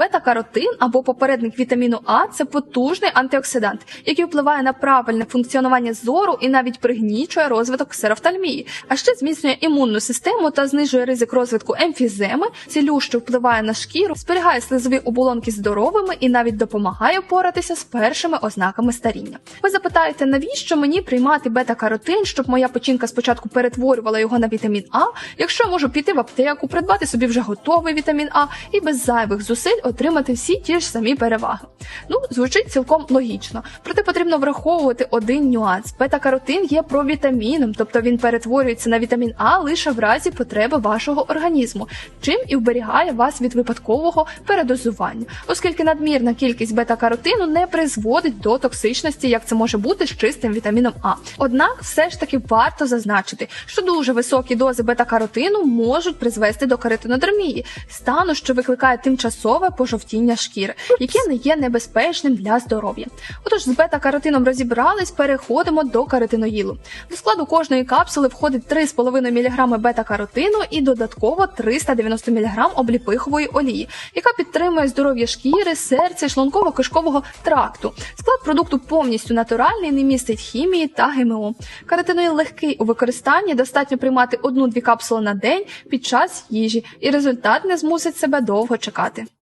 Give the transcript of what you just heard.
Бета-каротин або попередник вітаміну А це потужний антиоксидант, який впливає на правильне функціонування зору і навіть пригнічує розвиток ксерофтальмії, а ще зміцнює імунну систему та знижує ризик розвитку емфіземи, цілюще впливає на шкіру, зберігає слизові оболонки здоровими і навіть допомагає впоратися з першими ознаками старіння. Ви запитаєте, навіщо мені приймати бета-каротин, щоб моя печінка спочатку перетворювала його на вітамін А, якщо я можу піти в аптеку, придбати собі вже готовий вітамін А і без зайвих зусиль отримати всі ті ж самі переваги. Ну, звучить цілком логічно. Проте потрібно враховувати один нюанс. Бета-каротин є провітаміном, тобто він перетворюється на вітамін А лише в разі потреби вашого організму, чим і вберігає вас від випадкового передозування, оскільки надмірна кількість бета-каротину не призводить до токсичності, як це може бути з чистим вітаміном А. Однак, все ж таки варто зазначити, що дуже високі дози бета-каротину можуть призвести до каротинодермії, стану, що викликає тимчасове пожовтіння шкіри, яке не є небезпечним для здоров'я. Отож, з бета-каротином розібрались, переходимо до каротиноїлу. До складу кожної капсули входить 3,5 мг бета-каротину і додатково 390 мг обліпихової олії, яка підтримує здоров'я шкіри, серця, шлунково-кишкового тракту. Склад продукту повністю натуральний, не містить хімії та ГМО. Каротиноїл легкий у використанні, достатньо приймати одну-дві капсули на день під час їжі, і результат не змусить себе довго чекати.